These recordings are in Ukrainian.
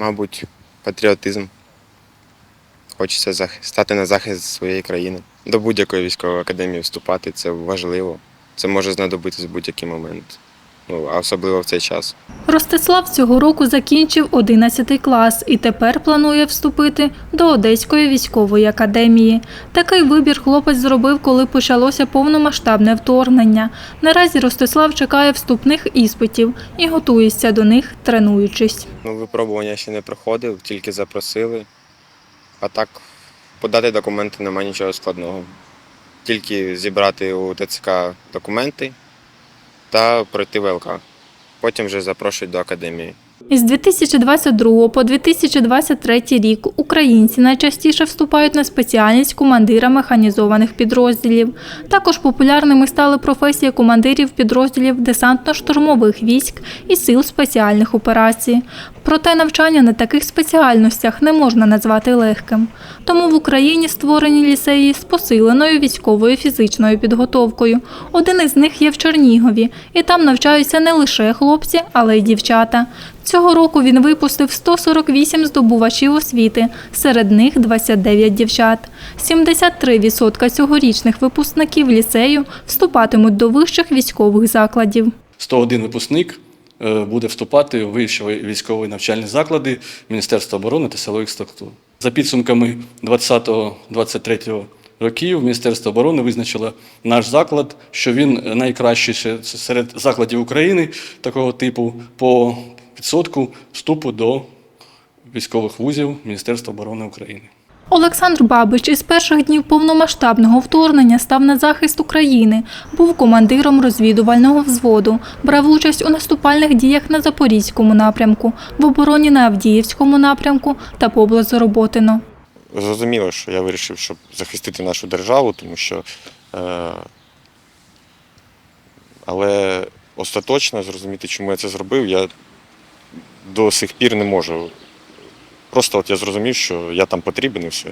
Мабуть, патріотизм. Хочеться стати на захист своєї країни. До будь-якої військової академії вступати це важливо. Це може знадобитись в будь-який момент. Ну, а особливо в цей час. Ростислав цього року закінчив 11 клас і тепер планує вступити до Одеської військової академії. Такий вибір хлопець зробив, коли почалося повномасштабне вторгнення. Наразі Ростислав чекає вступних іспитів і готується до них, тренуючись. Ну, випробування ще не проходив, тільки запросили. А так, подати документи немає нічого складного. Тільки зібрати у ТЦК документи та пройти ВЛК. Потім вже запрошують до академії. Із 2022 по 2023 рік українці найчастіше вступають на спеціальність командира механізованих підрозділів. Також популярними стали професії командирів підрозділів десантно-штурмових військ і сил спеціальних операцій. Проте навчання на таких спеціальностях не можна назвати легким. Тому в Україні створені ліцеї з посиленою військовою фізичною підготовкою. Один із них є в Чернігові, і там навчаються не лише хлопці, але й дівчата. Цього року він випустив 148 здобувачів освіти, серед них 29 дівчат. 73% цьогорічних випускників ліцею вступатимуть до вищих військових закладів. 101 випускник е, буде вступати у вищі військові навчальні заклади Міністерства оборони та силових структур. За підсумками 20-23 років Міністерство оборони визначило наш заклад, що він найкращий серед закладів України такого типу по відсотку вступу до військових вузів Міністерства оборони України. Олександр Бабич із перших днів повномасштабного вторгнення став на захист України, був командиром розвідувального взводу, брав участь у наступальних діях на Запорізькому напрямку, в обороні на Авдіївському напрямку та поблизу Роботино. Зрозуміло, що я вирішив, щоб захистити нашу державу, тому що. Е- але остаточно зрозуміти, чому я це зробив, я до сих пір не можу. Просто от я зрозумів, що я там потрібен і все.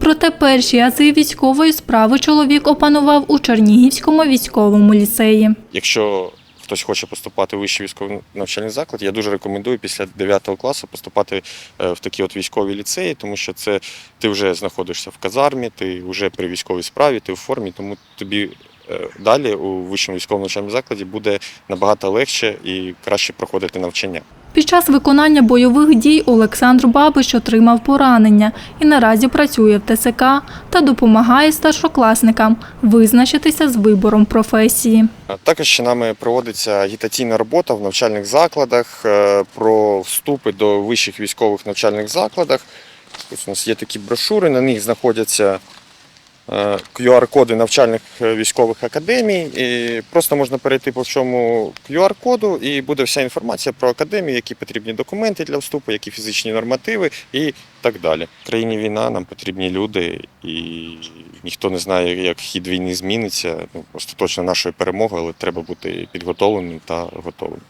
Проте перші ази військової справи чоловік опанував у Чернігівському військовому ліцеї. Якщо хтось хоче поступати у вищий військовий навчальний заклад, я дуже рекомендую після 9 класу поступати е, в такі от військові ліцеї, тому що це ти вже знаходишся в казармі, ти вже при військовій справі, ти в формі, тому тобі е, далі у вищому військовому навчальному закладі буде набагато легше і краще проходити навчання. Під час виконання бойових дій Олександр Бабич отримав поранення і наразі працює в ТСК та допомагає старшокласникам визначитися з вибором професії. Також нами проводиться агітаційна робота в навчальних закладах е, про вступи до вищих військових навчальних закладах. Ось у нас є такі брошури, на них знаходяться QR-коди навчальних е, військових академій. І просто можна перейти по цьому QR-коду і буде вся інформація про академію, які потрібні документи для вступу, які фізичні нормативи і так далі. В країні війна, нам потрібні люди, і ніхто не знає, як хід війни зміниться. Ну, остаточно нашої перемоги, але треба бути підготовленим та готовим.